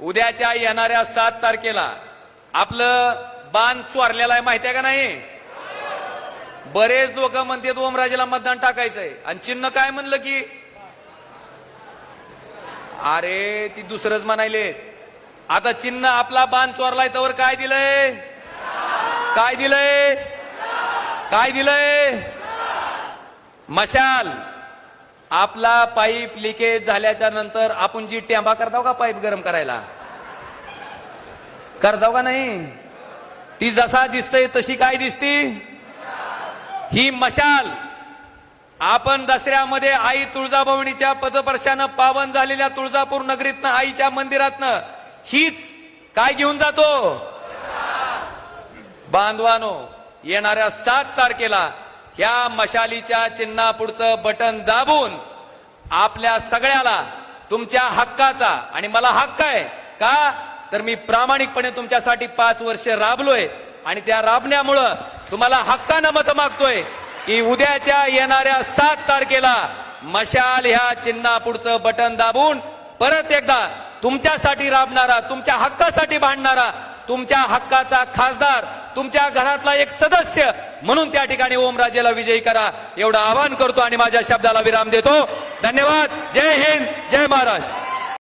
उद्याच्या येणाऱ्या सात तारखेला आपलं बाण चोरलेलं आहे माहिती आहे का नाही? बरेच लोक म्हणतात ओमराजेला मतदान टाकायचंय. आणि चिन्ह काय म्हणलं की अरे ती दुसरंच म्हणायले. आता चिन्ह आपला बांध चोरलाय त्यावर काय दिलंय? काय दिलंय? काय दिलंय? मशाल. आपला पाईप लिकेज झाल्याच्यानंतर आपण जी टेंबा करताव का पाईप गरम करायला? करताव का नाही? ती जसा दिसतय तशी काय दिसती? ही मशाल. आपण दसऱ्यामध्ये आई तुळजाभवनीच्या पदपर्शानं पावन झालेल्या तुळजापूर नगरीतनं आईच्या मंदिरातनं हीच काय घेऊन जातो? बांधवानो येणाऱ्या सात तारखेला ह्या मशालीच्या चिन्हापुढचं बटन दाबून आपल्या सगळ्याला तुमच्या हक्काचा आणि मला हक्क आहे का? तर मी प्रामाणिकपणे तुमच्यासाठी पाच वर्ष राबलोय आणि त्या राबण्यामुळं तुम्हाला हक्कानं मत मागतोय की उद्याच्या येणाऱ्या सात तारखेला मशाल ह्या चिन्हापुढचं बटन दाबून परत एकदा तुमच्यासाठी राबणारा तुमच्या हक्कासाठी भांडणारा तुमच्या हक्काचा खासदार तुमच्या घरातला एक सदस्य म्हणून त्या ठिकाणी ओमराजेला विजयी करा. एवढं आवाहन करतो आणि माझ्या शब्दाला विराम देतो. धन्यवाद. जय हिंद. जय महाराष्ट्र.